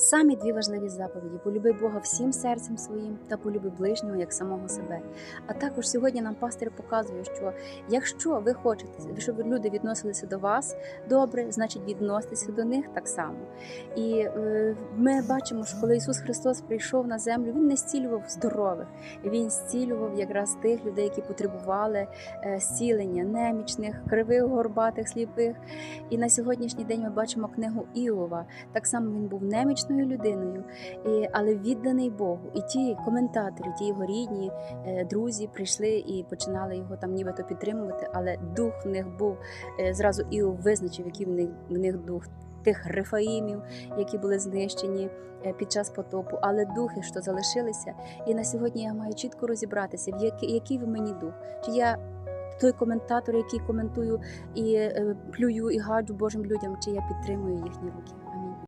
Самі дві важливі заповіді: полюби Бога всім серцем своїм та полюби ближнього як самого себе. А також сьогодні нам пастир показує, що якщо ви хочете, щоб люди відносилися до вас добре, значить відноситися до них так само. І е, ми бачимо, що коли Ісус Христос прийшов на землю, Він не зцілював здорових, Він зцілював якраз тих людей, які потребували е, зцілення, немічних, кривих, горбатих, сліпих. І на сьогоднішній день ми бачимо книгу Іова. Так само він був немічною людиною, але відданий Богу. І ті коментатори, ті його рідні, е, друзі прийшли і починали його там нібито підтримувати, але дух в них був е, зразу Іов визначив, який в них в них дух. Тих рефаїмів, які були знищені е, під час потопу, але духи, що залишилися, і на сьогодні я маю чітко розібратися, в який, який в мені дух, чи я той коментатор, який коментую і плюю і гаджу Божим людям, чи я підтримую їхні руки. Амінь.